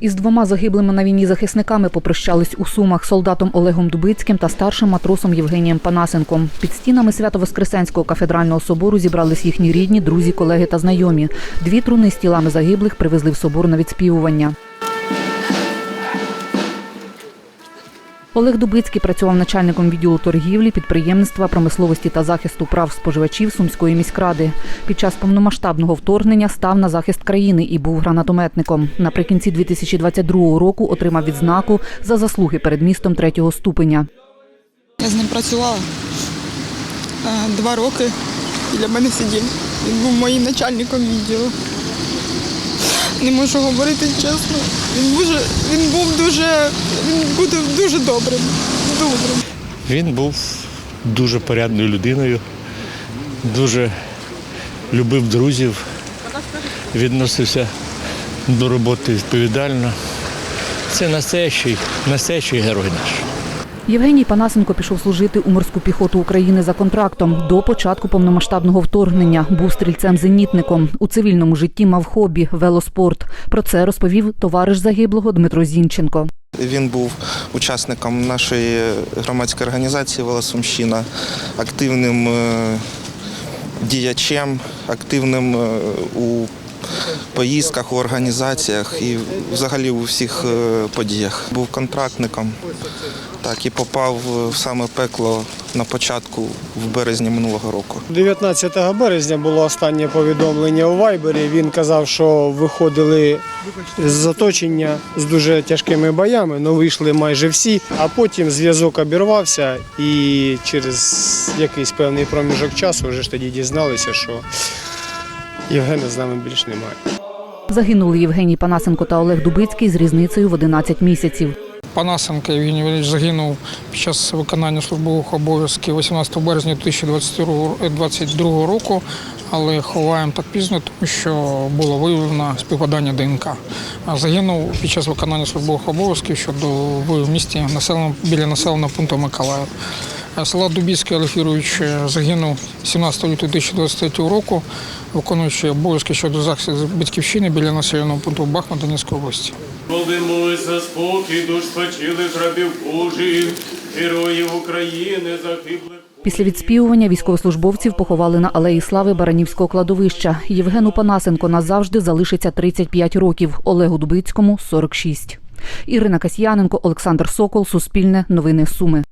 Із двома загиблими на війні захисниками попрощались у Сумах солдатом Олегом Дубицьким та старшим матросом Євгенієм Панасенком. Під стінами Свято-Воскресенського кафедрального собору зібрались їхні рідні, друзі, колеги та знайомі. Дві труни з тілами загиблих привезли в собор на відспівування. Олег Дубицький працював начальником відділу торгівлі, підприємництва, промисловості та захисту прав споживачів Сумської міськради. Під час повномасштабного вторгнення став на захист країни і був гранатометником. Наприкінці 2022 року отримав відзнаку за заслуги перед містом третього ступеня. Я з ним працювала е, два роки біля мене сидів. Він був моїм начальником відділу. Не можу говорити чесно. Він, дуже, він був дуже, він буде дуже добрим. Добрим. Він був дуже порядною людиною, дуже любив друзів, відносився до роботи відповідально. Це настоящий, настоящий герой наш. Євгеній Панасенко пішов служити у морську піхоту України за контрактом до початку повномасштабного вторгнення. Був стрільцем-зенітником. У цивільному житті мав хобі велоспорт. Про це розповів товариш загиблого Дмитро Зінченко. Він був учасником нашої громадської організації Велосумщина, активним е, діячем, активним е, у поїздках, у організаціях і взагалі у всіх е, подіях. Був контрактником, так і попав в саме пекло на початку в березні минулого року. 19 березня було останнє повідомлення у Вайбері. Він казав, що виходили з заточення з дуже тяжкими боями, але вийшли майже всі. А потім зв'язок обірвався, і через якийсь певний проміжок часу вже ж тоді дізналися, що Євгена з нами більш немає. Загинули Євгеній Панасенко та Олег Дубицький з різницею в 11 місяців. Панасенко Євгеній Валерійович загинув під час виконання службових обов'язків 18 березня 2022 року, але ховаємо так пізно, тому що було виявлено співпадання ДНК. Загинув під час виконання службових обов'язків щодо в місті населеного біля населеного пункту Миколаїв. Села Дубіцький Олег загинув 17 лютого 2023 року, виконуючи обов'язки щодо захисту батьківщини біля населеного пункту Бахмут Донецької області. Молимось за спокій душ спочилих рабів Божих, героїв України, загиблих. Після відспівування військовослужбовців поховали на алеї слави Баранівського кладовища. Євгену Панасенко назавжди залишиться 35 років, Олегу Дубицькому 46. Ірина Касьяненко, Олександр Сокол, Суспільне, Новини Суми.